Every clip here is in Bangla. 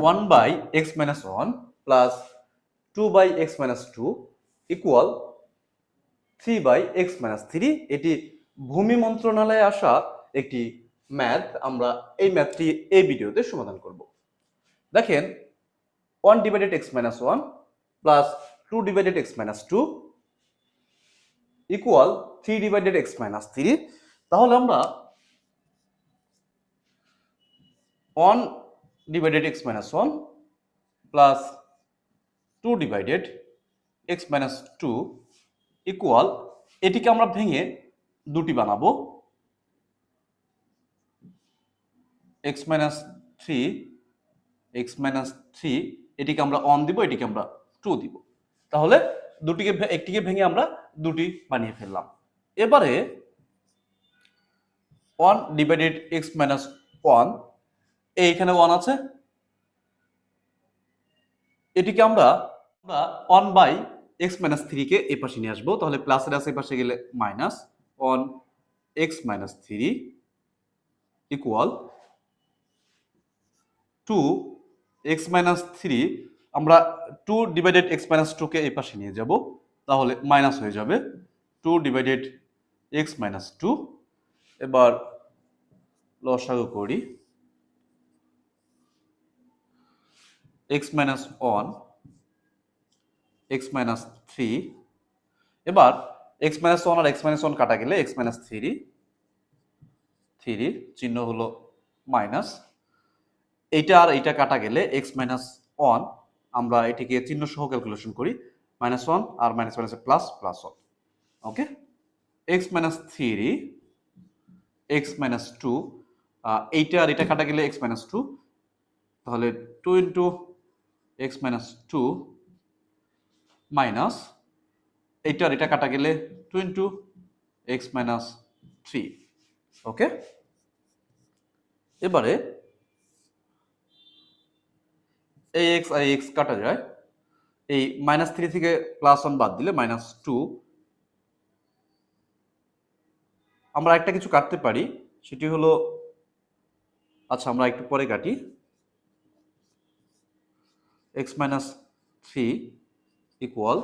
One by x minus one plus two by x minus two equal three by x minus three এটি ভূমি মন্ত্রণালয়ে আসা একটি ম্যাথ আমরা এই ম্যাথটি এই ভিডিওতে সমাধান করব। দেখেন one divided x minus one plus two divided x minus two equal three divided x minus three তাহলে আমরা one divided x minus one plus two divided x minus two equal এটিকে আমরা ভেঙে দুটি বানাবো। X minus three x minus three এটিকে আমরা অন দিব, এটিকে আমরা টু দিব। তাহলে দুটিকে একটিকে ভেঙে আমরা দুটি বানিয়ে ফেললাম। এবারে one divided x minus one এইখানে ওয়ান আছে। এটিকে আমরা আমরা ওয়ান বাই এক্স মাইনাস থ্রিকে এ পাশে নিয়ে আসব। তাহলে প্লাসের আছে পাশে গেলে minus one x minus three equal two x minus three আমরা টু ডিভাইডেড এক্স মাইনাস টুকে এই পাশে নিয়ে যাব। তাহলে মাইনাস হয়ে যাবে two divided x minus two এবার লসাগু করি। X minus one x minus three এবার এক্স মাইনাস ওয়ান আর এক্স মাইনাস ওয়ান কাটা গেলে এক্স মাইনাস থ্রি থ্রি চিহ্ন হলো মাইনাস এইটা আর এইটা কাটা গেলে এক্স মাইনাস ওয়ান আমরা এটিকে চিহ্ন সহ ক্যালকুলেশন করি মাইনাস ওয়ান আর minus minus plus plus one okay x minus three x minus two এইটা আর এটা কাটা গেলে এক্স মাইনাস টু তাহলে two into x minus two minus এইটা আর এটা কাটা গেলে two into x minus three okay এবারে এই এক্স আর এক্স কাটা যায়, এই মাইনাস থ্রি থেকে প্লাস ওয়ান বাদ দিলে মাইনাস টু আমরা একটা কিছু কাটতে পারি, সেটি হলো আচ্ছা আমরা একটু পরে কাটি। Minus three equal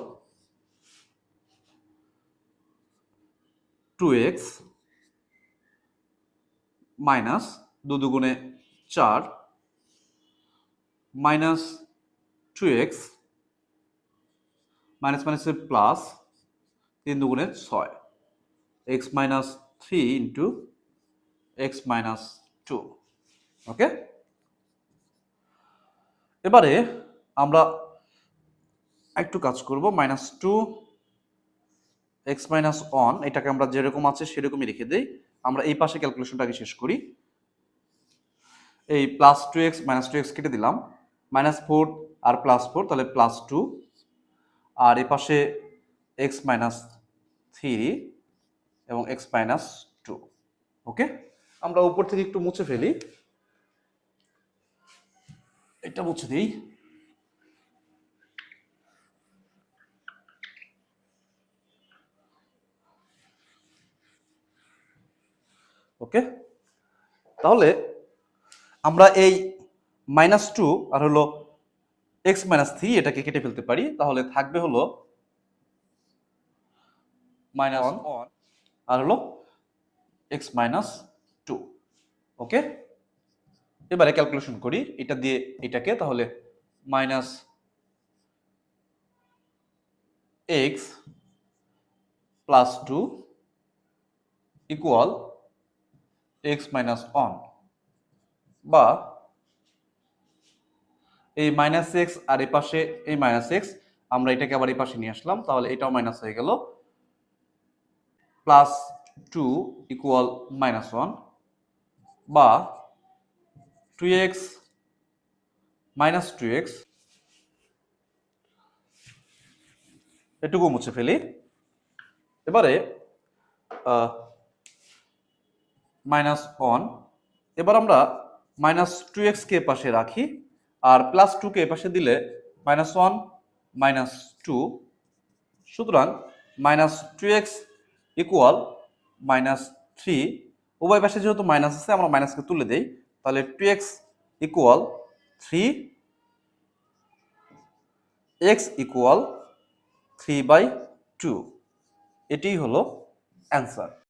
two x minus দু দুগুণে চার মাইনাস টু এক্স মাইনাস মাইনাসে প্লাস তিন দুগুণে ছয়। X minus three into x minus two okay এবারে আমরা একটু কাজ করব minus two x minus one এটাকে আমরা যেরকম আছে সেরকমই রেখে দিই। আমরা এই পাশে ক্যালকুলেশনটাকে শেষ করি। এই plus two x minus two x কেটে দিলাম। মাইনাস ফোর আর প্লাস ফোর তাহলে প্লাস টু আর এই পাশে এক্স মাইনাস থ্রি এবং এক্স মাইনাস টু ওকে আমরা উপর থেকে একটু মুছে ফেলি। এটা মুছে দিই। ওকে? তাহলে আমরা এই মাইনাস টু আর হলো এক্স মাইনাস থ্রি এটাকে কেটে ফেলতে পারি। তাহলে থাকবে হলো মাইনাস ওয়ান আর হলো এক্স মাইনাস টু ওকে? এবারে ক্যালকুলেশন করি এটা দিয়ে এটাকে তাহলে minus x plus two equal x minus one বা এই মাইনাস এক্স আর এই পাশে এই মাইনাস এক্স আমরা এটাকে আবার এই পাশে নিয়ে আসলাম, তাহলে এটাও মাইনাস হয়ে গেল। Plus two equal minus one বা two x minus two x এটুকু মুছে ফেলি। এবারে মাইনাস ওয়ান এবার আমরা মাইনাস টু এক্সকে পাশে রাখি, আর প্লাস টুকে পাশে দিলে মাইনাস ওয়ান মাইনাস টু সুতরাং minus two x equal minus three উভয় পাশে যেহেতু মাইনাস আছে, আমরা মাইনাসকে তুলে দেই, তাহলে two x equal three x equal three by two এটি হলো অ্যান্সার